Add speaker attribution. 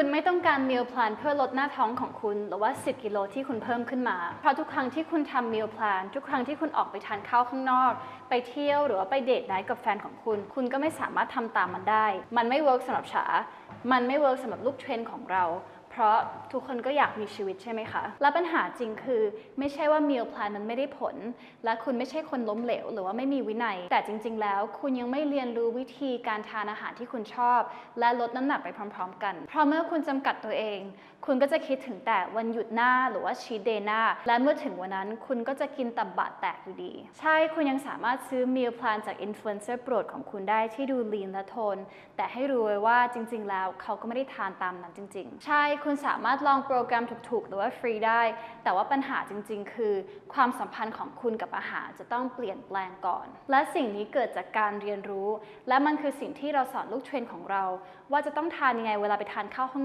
Speaker 1: คุณไม่ต้องการ meal plan เพื่อลดหน้าท้องของคุณ หรือว่า 10 กิโลที่คุณเพิ่มขึ้นมา เพราะทุกครั้งที่คุณทำ meal plan ทุกครั้งที่คุณออกไปทานข้าวข้างนอก ไปเที่ยวหรือว่าไปเดทไนท์กับแฟนของคุณ คุณก็ไม่สามารถทำตามมันได้ มันไม่เวิร์กสำหรับฉามันไม่เวิร์กสำหรับลูกเทรนของเรา เพราะทุกคนก็อยากมีชีวิตใช่ไหมคะ และปัญหาจริงคือไม่ใช่ว่า meal plan มันไม่ได้ผล และคุณไม่ใช่คนล้มเหลว หรือว่าไม่มีวินัย แต่จริง ๆ แล้วคุณยังไม่เรียนรู้วิธีการทานอาหารที่คุณชอบ และลดน้ำหนักไปพร้อม ๆ กัน เพราะเมื่อคุณจำกัดตัวเอง คุณก็จะคิดถึงแต่วันหยุดหน้าหรือว่าชีเดย์หน้า และเมื่อถึงวันนั้นคุณก็จะกินตับบาดแตกอยู่ดี ใช่คุณยังสามารถซื้อ meal plan จากอินฟลูเอนเซอร์โปรดของคุณได้ที่ดูลีนและโทน แต่ให้รู้ไว้ว่าจริง ๆ แล้วเขาก็ไม่ได้ทานตามนั้นจริง ๆ ใช่คุณสามารถลองโปรแกรมถูกๆ หรือว่าฟรีได้ แต่ว่าปัญหาจริงๆ คือ ความสัมพันธ์ของคุณกับอาหารจะต้องเปลี่ยนแปลงก่อน และสิ่งนี้เกิดจากการเรียนรู้ และมันคือสิ่งที่เราสอนลูกเทรนของเรา ว่าจะต้องทานยังไงเวลาไปทานข้าวข้าง